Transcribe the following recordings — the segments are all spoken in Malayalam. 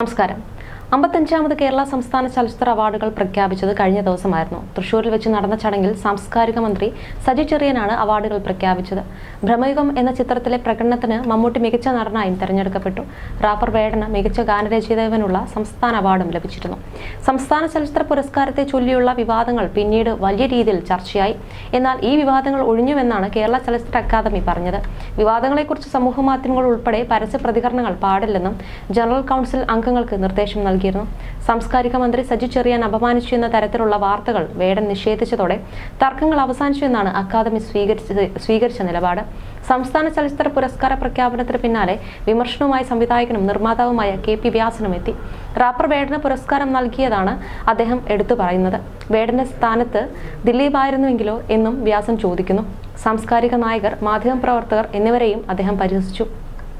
നമസ്കാരം. അമ്പത്തഞ്ചാമത് കേരള സംസ്ഥാന ചലച്ചിത്ര അവാർഡുകൾ പ്രഖ്യാപിച്ചത് കഴിഞ്ഞ ദിവസമായിരുന്നു. തൃശൂരിൽ വെച്ച് നടന്ന ചടങ്ങിൽ സാംസ്കാരിക മന്ത്രി സജി ചെറിയനാണ് അവാർഡുകൾ പ്രഖ്യാപിച്ചത്. ഭ്രമയുഗം എന്ന ചിത്രത്തിലെ പ്രകടനത്തിന് മമ്മൂട്ടി മികച്ച നടനായും തെരഞ്ഞെടുക്കപ്പെട്ടു. റാപ്പർ വേടന് മികച്ച ഗാനരചയിതാവിനുള്ള സംസ്ഥാന അവാർഡും ലഭിച്ചിരുന്നു. സംസ്ഥാന ചലച്ചിത്ര പുരസ്കാരത്തെ ചൊല്ലിയുള്ള വിവാദങ്ങൾ പിന്നീട് വലിയ രീതിയിൽ ചർച്ചയായി. എന്നാൽ ഈ വിവാദങ്ങൾ ഒഴിഞ്ഞുവെന്നാണ് കേരള ചലച്ചിത്ര അക്കാദമി പറഞ്ഞത്. വിവാദങ്ങളെക്കുറിച്ച് സമൂഹ മാധ്യമങ്ങൾ ഉൾപ്പെടെ പരസ്യ പ്രതികരണങ്ങൾ പാടില്ലെന്നും ജനറൽ കൗൺസിൽ അംഗങ്ങൾക്ക് നിർദ്ദേശം നൽകിയിരുന്നു. സാംസ്കാരിക മന്ത്രി സജി ചെറിയാൻ അപമാനിച്ചു എന്ന തരത്തിലുള്ള വാർത്തകൾ വേടൻ നിഷേധിച്ചതോടെ തർക്കങ്ങൾ അവസാനിച്ചു എന്നാണ് അക്കാദമി സ്വീകരിച്ചത് സ്വീകരിച്ച നിലപാട്. സംസ്ഥാന ചലച്ചിത്ര പുരസ്കാര പ്രഖ്യാപനത്തിന് പിന്നാലെ വിമർശനവുമായി സംവിധായകനും നിർമ്മാതാവുമായ കെ പി വ്യാസനും എത്തി. റാപ്പർ വേടന് പുരസ്കാരം നൽകിയതാണ് അദ്ദേഹം എടുത്തു പറയുന്നത്. വേടന്റെ സ്ഥാനത്ത് ദിലീപായിരുന്നുവെങ്കിലോ എന്നും വ്യാസൻ ചോദിക്കുന്നു. സാംസ്കാരിക നായകർ മാധ്യമപ്രവർത്തകർ എന്നിവരെയും അദ്ദേഹം പരിഹസിച്ചു.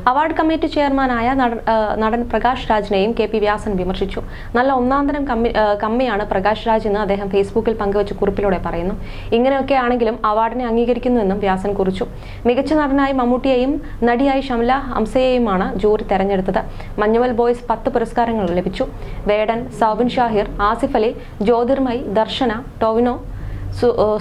അവാർഡ് കമ്മിറ്റി ചെയർമാനായ നടൻ പ്രകാശ് രാജിനെയും കെ പി വ്യാസൻ വിമർശിച്ചു. നല്ല ഒന്നാന്തരം കമ്മി കമ്മിയാണ് പ്രകാശ് രാജ് എന്ന് അദ്ദേഹം ഫേസ്ബുക്കിൽ പങ്കുവച്ച കുറിപ്പിലൂടെ പറയുന്നു. ഇങ്ങനെയൊക്കെ ആണെങ്കിലും അവാർഡിനെ അംഗീകരിക്കുന്നുവെന്നും വ്യാസൻ കുറിച്ചു. മികച്ച നടനായി മമ്മൂട്ടിയെയും നടിയായി ഷംല ഹംസയെയുമാണ് ജൂറി തെരഞ്ഞെടുത്തത്. മഞ്ഞുവൽ ബോയ്സ് പത്ത് പുരസ്കാരങ്ങൾ ലഭിച്ചു. വേടൻ സൗബിൻ ഷാഹിർ ആസിഫ് അലി ജ്യോതിർമയി ദർശന ടൊവിനോ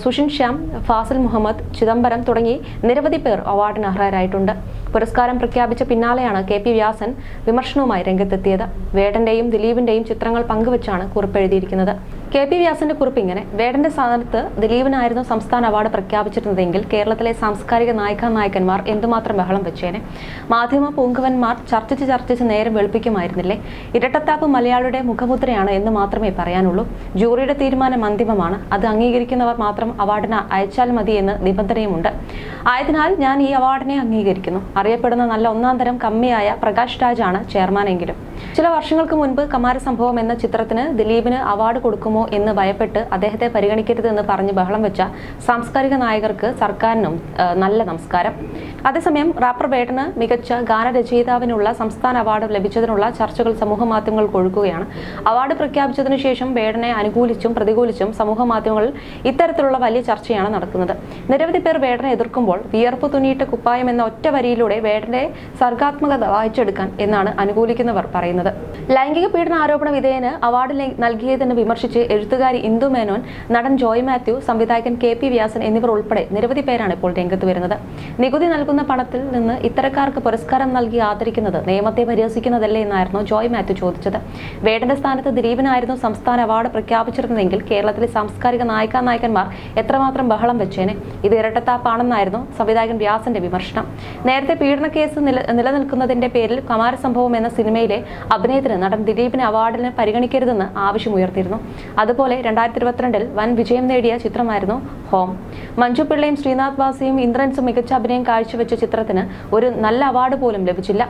സുഷിൻ ശ്യാം ഫാസിൽ മുഹമ്മദ് ചിദംബരം തുടങ്ങി നിരവധി പേർ അവാർഡിന് അർഹരായിട്ടുണ്ട്. പുരസ്കാരം പ്രഖ്യാപിച്ച പിന്നാലെയാണ് കെ പി വ്യാസൻ വിമർശനവുമായി രംഗത്തെത്തിയത്. വേടന്റെയും ദിലീപിന്റെയും ചിത്രങ്ങൾ പങ്കുവച്ചാണ് കുറിപ്പ് എഴുതിയിരിക്കുന്നത് കെ പി വ്യാസന്റെ കുറിപ്പ് ഇങ്ങനെ. വേടന്റെ സ്ഥാനത്ത് ദിലീപിനായിരുന്നു സംസ്ഥാന അവാർഡ് പ്രഖ്യാപിച്ചിരുന്നതെങ്കിൽ കേരളത്തിലെ സാംസ്കാരിക നായിക നായകന്മാർ എന്തുമാത്രം ബഹളം വെച്ചേനെ? മാധ്യമ പൂങ്കുവന്മാർ ചർച്ചിച്ച് ചർച്ചിച്ച് നേരം വെളുപ്പിക്കുമായിരുന്നില്ലേ? ഇരട്ടത്താപ്പ് മലയാളിയുടെ മുഖമുദ്രയാണ് എന്ന് മാത്രമേ പറയാനുള്ളൂ. ജൂറിയുടെ തീരുമാനം അന്തിമമാണ്. അത് അംഗീകരിക്കുന്നവർ മാത്രം അവാർഡിന് അയച്ചാൽ മതി എന്ന് നിബന്ധനയുമുണ്ട്. ആയതിനാൽ ഞാൻ ഈ അവാർഡിനെ അംഗീകരിക്കുന്നു. അറിയപ്പെടുന്ന നല്ല ഒന്നാം തരം കമ്മിയായ പ്രകാശ് രാജാണ് ചെയർമാനെങ്കിലും. ചില വർഷങ്ങൾക്ക് മുൻപ് കമാര സംഭവം എന്ന ചിത്രത്തിന് ദിലീപിന് അവാർഡ് കൊടുക്കുമോ എന്ന് ഭയപ്പെട്ട് അദ്ദേഹത്തെ പരിഗണിക്കരുതെന്ന് പറഞ്ഞ് ബഹളം വെച്ച സാംസ്കാരിക നായകർക്ക് സർക്കാരിനും നല്ല നമസ്കാരം. അതേസമയം റാപ്പർ ബേട്ടന് മികച്ച ഗാനരചയിതാവിനുള്ള സംസ്ഥാന അവാർഡ് ലഭിച്ചതിനുള്ള ചർച്ചകൾ സമൂഹ മാധ്യമങ്ങൾ കൊഴുക്കുകയാണ് അവാർഡ് പ്രഖ്യാപിച്ചതിനു ശേഷം ബേഡനെ അനുകൂലിച്ചും പ്രതികൂലിച്ചും സമൂഹ മാധ്യമങ്ങളിൽ ഇത്തരത്തിലുള്ള വലിയ ചർച്ചയാണ് നടക്കുന്നത് നിരവധി പേർ ബേഡനെ എതിർക്കുമ്പോൾ വിയർപ്പ് തുണിയിട്ട കുപ്പായം എന്ന ഒറ്റ വരിയിലൂടെ വേടന്റെ സർഗാത്മകത വായിച്ചെടുക്കാൻ എന്നാണ് അനുകൂലിക്കുന്നവർ പറയുന്നത്. ലൈംഗിക പീഡന ആരോപണ വിധേയന് അവാർഡ് നൽകിയതെന്ന് വിമർശിച്ച് എഴുത്തുകാരി ഇന്ദു മേനോൻ നടൻ ജോയ് മാത്യു സംവിധായകൻ കെ പി വ്യാസൻ എന്നിവർ ഉൾപ്പെടെ നിരവധി പേരാണ് ഇപ്പോൾ രംഗത്ത് വരുന്നത്. നികുതി നൽകുന്ന പണത്തിൽ നിന്ന് ഇത്തരക്കാർക്ക് പുരസ്കാരം നൽകി ആദരിക്കുന്നത് നിയമത്തെ പരിഹസിക്കുന്നതല്ലേ എന്നായിരുന്നു ജോയ് മാത്യു ചോദിച്ചത്. വേടന്റെ സ്ഥാനത്ത് ദിലീപിനായിരുന്നു സംസ്ഥാന അവാർഡ് പ്രഖ്യാപിച്ചിരുന്നതെങ്കിൽ കേരളത്തിലെ സാംസ്കാരിക നായിക നായകന്മാർ എത്രമാത്രം ബഹളം വെച്ചേനെ? ഇത് ഇരട്ടത്താപ്പാണെന്നായിരുന്നു സംവിധായകൻ വ്യാസന്റെ വിമർശനം. നേരത്തെ പീഡന കേസ് നില നിലനിൽക്കുന്നതിന്റെ പേരിൽ കമാര സംഭവം എന്ന സിനിമയിലെ അഭിനയത്തിന് നടൻ ദിലീപിന് അവാർഡിന് പരിഗണിക്കരുതെന്ന് ആവശ്യമുയർത്തിയിരുന്നു. അതുപോലെ രണ്ടായിരത്തി ഇരുപത്തിരണ്ടിൽ വൻ വിജയം നേടിയ ചിത്രമായിരുന്നു ഹോം. മഞ്ജു പിള്ളയും ശ്രീനാഥ് വാസിയും ഇന്ദ്രൻസും മികച്ച അഭിനയം കാഴ്ചവെച്ച ചിത്രത്തിന് ഒരു നല്ല അവാർഡ് പോലും ലഭിച്ചില്ല.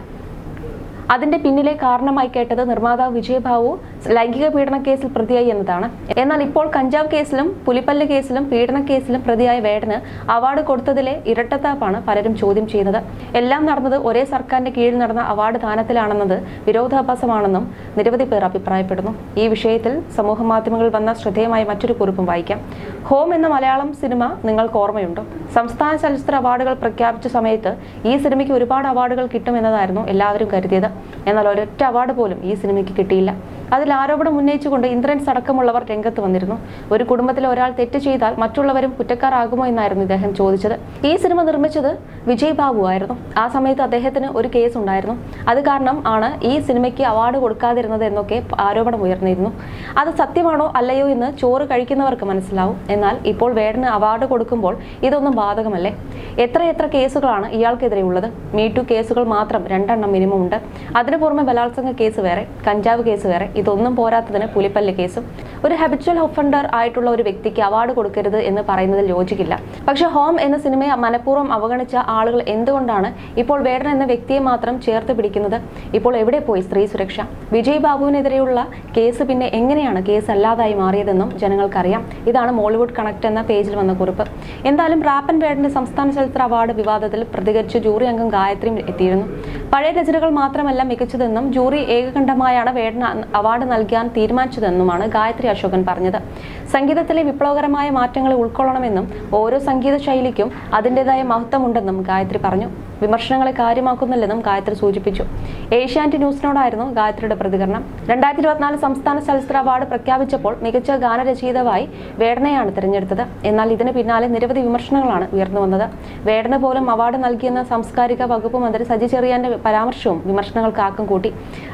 അതിന്റെ പിന്നിലെ കാരണമായി കേട്ടത് നിർമ്മാതാവ് വിജയബാബു ലൈംഗിക പീഡന കേസിൽ പ്രതിയായി എന്നതാണ്. എന്നാൽ ഇപ്പോൾ കഞ്ചാവ് കേസിലും പുലിപ്പല്ല് കേസിലും പീഡന കേസിലും പ്രതിയായ വേടന് അവാർഡ് കൊടുത്തതിലെ ഇരട്ടത്താപ്പാണ് പലരും ചോദ്യം ചെയ്യുന്നത്. എല്ലാം നടന്നത് ഒരേ സർക്കാരിന്റെ കീഴിൽ നടന്ന അവാർഡ് ദാനത്തിലാണെന്നത് വിരോധാഭാസമാണെന്നും നിരവധി പേർ അഭിപ്രായപ്പെടുന്നു. ഈ വിഷയത്തിൽ സമൂഹ മാധ്യമങ്ങളിൽ വന്ന ശ്രദ്ധേയമായ മറ്റൊരു കുറിപ്പും വായിക്കാം. ഹോം എന്ന മലയാളം സിനിമ നിങ്ങൾക്ക് ഓർമ്മയുണ്ടോ? സംസ്ഥാന ചലച്ചിത്ര അവാർഡുകൾ പ്രഖ്യാപിച്ച സമയത്ത് ഈ സിനിമയ്ക്ക് ഒരുപാട് അവാർഡുകൾ കിട്ടുമെന്നതായിരുന്നു എല്ലാവരും കരുതിയത്. എന്നാൽ ഒരൊറ്റ അവാർഡ് പോലും ഈ സിനിമയ്ക്ക് കിട്ടിയില്ല. അതിൽ ആരോപണം ഉന്നയിച്ചുകൊണ്ട് ഇന്ദ്രൻസ് അടക്കമുള്ളവർ രംഗത്ത് വന്നിരുന്നു. ഒരു കുടുംബത്തിലെ ഒരാൾ തെറ്റ് ചെയ്താൽ മറ്റുള്ളവരും കുറ്റക്കാരാകുമോ എന്നായിരുന്നു ഇദ്ദേഹം ചോദിച്ചത്. ഈ സിനിമ നിർമ്മിച്ചത് വിജയ് ബാബു ആയിരുന്നു. ആ സമയത്ത് അദ്ദേഹത്തിന് ഒരു കേസ് ഉണ്ടായിരുന്നു. അത് കാരണം ആണ് ഈ സിനിമയ്ക്ക് അവാർഡ് കൊടുക്കാതിരുന്നത് എന്നൊക്കെ ആരോപണം ഉയർന്നിരുന്നു. അത് സത്യമാണോ അല്ലയോ എന്ന് ചോറ് കഴിക്കുന്നവർക്ക് മനസ്സിലാവും. എന്നാൽ ഇപ്പോൾ വേടന് അവാർഡ് കൊടുക്കുമ്പോൾ ഇതൊന്നും ബാധകമല്ലേ? എത്രയെത്ര എത്ര കേസുകളാണ് ഇയാൾക്കെതിരെ ഉള്ളത്? മീറ്റു കേസുകൾ മാത്രം രണ്ടെണ്ണം മിനിമം ഉണ്ട്. അതിനു പുറമെ ബലാത്സംഗ കേസ് വേറെ കഞ്ചാവ് കേസ് വേറെ. ഇതൊന്നും പോരാത്തതിന് പുലിപ്പല്ല് കേസും. ഒരു ഹെബിച്വൽ ഒഫൻഡർ ആയിട്ടുള്ള ഒരു വ്യക്തിക്ക് അവാർഡ് കൊടുക്കരുത് എന്ന് പറയുന്നതിൽ യോജിക്കില്ല. പക്ഷെ ഹോം എന്ന സിനിമയെ മനഃപൂർവം അവഗണിച്ച ആളുകൾ എന്തുകൊണ്ടാണ് ഇപ്പോൾ വേടൻ എന്ന വ്യക്തിയെ മാത്രം ചേർത്ത് പിടിക്കുന്നത്? ഇപ്പോൾ എവിടെ പോയി സ്ത്രീ സുരക്ഷ? വിജയ് ബാബുവിനെതിരെയുള്ള കേസ് പിന്നെ എങ്ങനെയാണ് കേസ് അല്ലാതായി മാറിയതെന്നും ജനങ്ങൾക്കറിയാം. ഇതാണ് മോളിവുഡ് കണക്ട് എന്ന പേജിൽ വന്ന കുറിപ്പ്. എന്തായാലും റാപ്പൻ പേടിന്റെ സംസ്ഥാന ചലച്ചിത്ര അവാർഡ് വിവാദത്തിൽ പ്രതികരിച്ച് ജൂറി അംഗം ഗായത്രിയും എത്തിയിരുന്നു. പഴയ രചനകൾ മാത്രമല്ല മികച്ചതെന്നും ജൂറി ഏകകണ്ഠമായാണ് വേടന് അവാർഡ് നൽകാൻ തീരുമാനിച്ചതെന്നുമാണ് ഗായത്രി അശോകൻ പറഞ്ഞത്. സംഗീതത്തിലെ വിപ്ലവകരമായ മാറ്റങ്ങളെ ഉൾക്കൊള്ളണമെന്നും ഓരോ സംഗീത ശൈലിക്കും അതിന്റെതായ മഹത്വമുണ്ടെന്നും ഗായത്രി പറഞ്ഞു. വിമർശനങ്ങളെ കാര്യമാക്കുന്നില്ലെന്നും ഗായത്രി സൂചിപ്പിച്ചു. ഏഷ്യാനെറ്റ് ന്യൂസിനോടായിരുന്നു ഗായത്രിയുടെ പ്രതികരണം. രണ്ടായിരത്തി ഇരുപത്തിനാല് സംസ്ഥാന ചലച്ചിത്ര അവാർഡ് പ്രഖ്യാപിച്ചപ്പോൾ മികച്ച ഗാനരചയിതാവായി വേടനെയാണ് തിരഞ്ഞെടുത്തത്. എന്നാൽ ഇതിന് പിന്നാലെ നിരവധി വിമർശനങ്ങളാണ് ഉയർന്നു വന്നത്. വേടന് പോലും അവാർഡ് നൽകിയെന്ന സാംസ്കാരിക വകുപ്പ് മന്ത്രി സജി ചെറിയാന്റെ പരാമർശവും വിമർശനങ്ങൾക്ക് ആക്കം കൂട്ടി.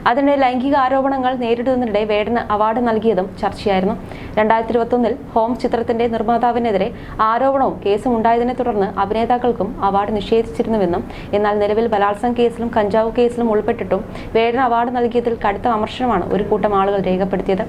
അതിനിടെ ലൈംഗിക ആരോപണങ്ങൾ നേരിടുന്നതിനിടെ വേടന് അവാർഡ് നൽകിയതും ചർച്ചയായിരുന്നു. രണ്ടായിരത്തി ഇരുപത്തൊന്നിൽ ഹോം ചിത്രത്തിന്റെ നിർമ്മാതാവിനെതിരെ ആരോപണവും കേസും ഉണ്ടായതിനെ തുടർന്ന് അഭിനേതാക്കൾക്കും അവാർഡ് നിഷേധിച്ചിരുന്നുവെന്നും എന്നാൽ നിലവിൽ ബലാത്സംഗ കേസിലും കഞ്ചാവ് കേസിലും ഉൾപ്പെട്ടിട്ടും വേടൻ അവാർഡ് നൽകിയതിൽ കടുത്ത വിമർശനമാണ് ഒരു കൂട്ടം ആളുകൾ രേഖപ്പെടുത്തിയത്.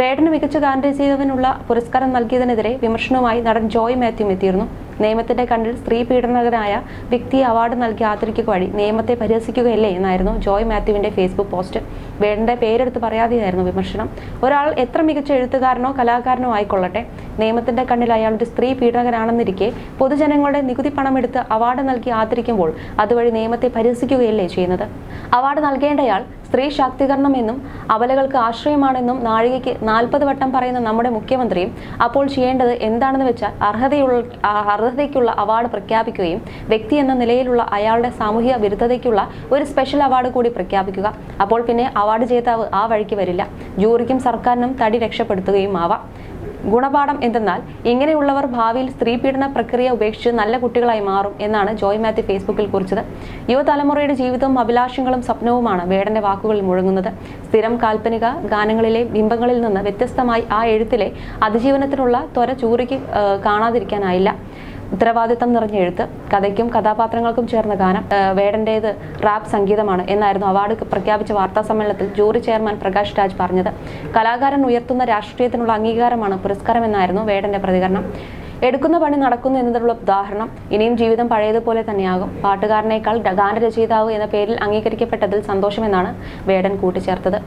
വേടന് മികച്ച ഗാനരചയിതാവിനുള്ള പുരസ്കാരം നൽകിയതിനെതിരെ വിമർശനവുമായി നടൻ ജോയ് മാത്യു എത്തിയിരുന്നു. നിയമത്തിന്റെ കണ്ണിൽ സ്ത്രീ പീഡനകനായ വ്യക്തിയെ അവാർഡ് നൽകി ആദരിക്കുക വഴി നിയമത്തെ പരിഹസിക്കുകയല്ലേ എന്നായിരുന്നു ജോയ് മാത്യുവിന്റെ ഫേസ്ബുക്ക് പോസ്റ്റ് വേണ്ടന്റെ പേരെടുത്ത് പറയാതെയായിരുന്നു വിമർശനം. ഒരാൾ എത്ര മികച്ച എഴുത്തുകാരനോ കലാകാരനോ ആയിക്കൊള്ളട്ടെ. നിയമത്തിന്റെ കണ്ണിൽ ഒരു സ്ത്രീ പീഡനകനാണെന്നിരിക്കെ പൊതുജനങ്ങളുടെ നികുതി പണമെടുത്ത് അവാർഡ് നൽകി ആദരിക്കുമ്പോൾ അതുവഴി നിയമത്തെ പരിഹസിക്കുകയല്ലേ ചെയ്യുന്നത്? അവാർഡ് നൽകേണ്ടയാൾ സ്ത്രീ ശാക്തീകരണമെന്നും അബലകൾക്ക് ആശ്രയമാണെന്നും നാഴികയ്ക്ക് നാൽപ്പത് വട്ടം പറയുന്ന നമ്മുടെ മുഖ്യമന്ത്രിയും അപ്പോൾ ചെയ്യേണ്ടത് എന്താണെന്ന് വെച്ചാൽ അർഹതയുള്ള അർഹതയ്ക്കുള്ള അവാർഡ് പ്രഖ്യാപിക്കുകയും വ്യക്തി എന്ന നിലയിലുള്ള അയാളുടെ സാമൂഹിക വിരുദ്ധതയ്ക്കുള്ള ഒരു സ്പെഷ്യൽ അവാർഡ് കൂടി പ്രഖ്യാപിക്കുക. അപ്പോൾ പിന്നെ അവാർഡ് ജേതാവ് ആ വഴിക്ക് വരില്ല. ജൂറിക്കും സർക്കാരിനും തടി രക്ഷപ്പെടുത്തുകയും ആവാം ഗുണപാഠം എന്തെന്നാൽ ഇങ്ങനെയുള്ളവർ ഭാവിയിൽ സ്ത്രീ പീഡന പ്രക്രിയ ഉപേക്ഷിച്ച് നല്ല കുട്ടികളായി മാറും എന്നാണ് ജോയ് മാത്യു ഫേസ്ബുക്കിൽ കുറിച്ചത്. യുവതലമുറയുടെ ജീവിതവും അഭിലാഷങ്ങളും സ്വപ്നവുമാണ് വേടന്റെ വാക്കുകളിൽ മുഴങ്ങുന്നത്. സ്ഥിരം കാൽപ്പനിക ഗാനങ്ങളിലെ ബിംബങ്ങളിൽ നിന്ന് വ്യത്യസ്തമായി ആ എഴുത്തിലെ അതിജീവനത്തിനുള്ള ത്വര ചൂറിക്ക് കാണാതിരിക്കാനായില്ല. ഉത്തരവാദിത്തം നിറഞ്ഞ എഴുത്ത് കഥയ്ക്കും കഥാപാത്രങ്ങൾക്കും ചേർന്ന ഗാനം വേടന്റേത് റാപ്പ് സംഗീതമാണ് എന്നായിരുന്നു അവാർഡ് പ്രഖ്യാപിച്ച വാർത്താ സമ്മേളനത്തിൽ ജൂറി ചെയർമാൻ പ്രകാശ് രാജ് പറഞ്ഞത്. കലാകാരൻ ഉയർത്തുന്ന രാഷ്ട്രീയത്തിനുള്ള അംഗീകാരമാണ് പുരസ്കാരം എന്നായിരുന്നു വേടന്റെ പ്രതികരണം. എടുക്കുന്ന പണി നടക്കുന്നു എന്നതിനുള്ള ഉദാഹരണം ഇനിയും ജീവിതം പഴയതുപോലെ തന്നെയാകും. പാട്ടുകാരനേക്കാൾ ഗാനരചയിതാവ് എന്ന പേരിൽ അംഗീകരിക്കപ്പെട്ടതിൽ സന്തോഷമെന്നാണ് വേടൻ കൂട്ടിച്ചേർത്തത്.